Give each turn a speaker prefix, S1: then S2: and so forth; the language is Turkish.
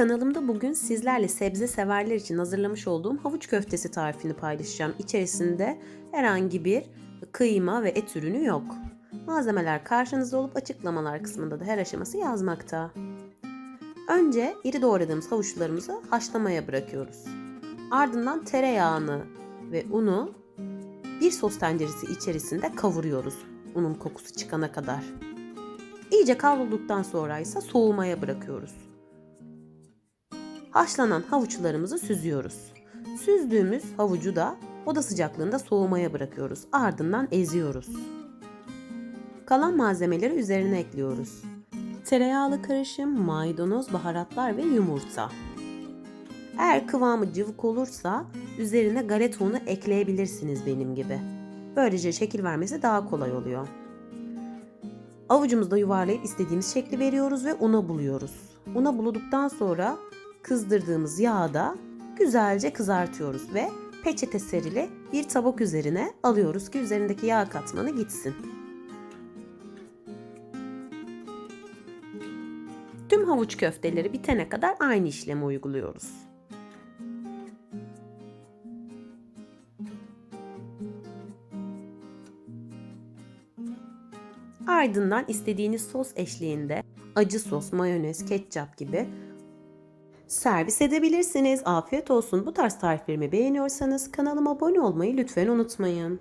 S1: Kanalımda bugün sizlerle sebze severler için hazırlamış olduğum havuç köftesi tarifini paylaşacağım. İçerisinde herhangi bir kıyma ve et ürünü yok. Malzemeler karşınızda olup açıklamalar kısmında da her aşaması yazmakta. Önce iri doğradığımız havuçlarımızı haşlamaya bırakıyoruz. Ardından tereyağını ve unu bir sos tenceresi içerisinde kavuruyoruz unun kokusu çıkana kadar. İyice kavrulduktan sonra ise soğumaya bırakıyoruz. Haşlanan havuçlarımızı süzüyoruz. Süzdüğümüz havucu da oda sıcaklığında soğumaya bırakıyoruz. Ardından eziyoruz. Kalan malzemeleri üzerine ekliyoruz. Tereyağlı karışım, maydanoz, baharatlar ve yumurta. Eğer kıvamı cıvık olursa üzerine galeta unu ekleyebilirsiniz benim gibi. Böylece şekil vermesi daha kolay oluyor. Avucumuzda yuvarlayıp istediğimiz şekli veriyoruz ve una buluyoruz. Una bulduktan sonra kızdırdığımız yağda güzelce kızartıyoruz ve peçete serili bir tabak üzerine alıyoruz ki üzerindeki yağ katmanı gitsin. Tüm havuç köfteleri bitene kadar aynı işlemi uyguluyoruz. Ardından istediğiniz sos eşliğinde acı sos, mayonez, ketçap gibi servis edebilirsiniz. Afiyet olsun. Bu tarz tariflerimi beğeniyorsanız kanalıma abone olmayı lütfen unutmayın.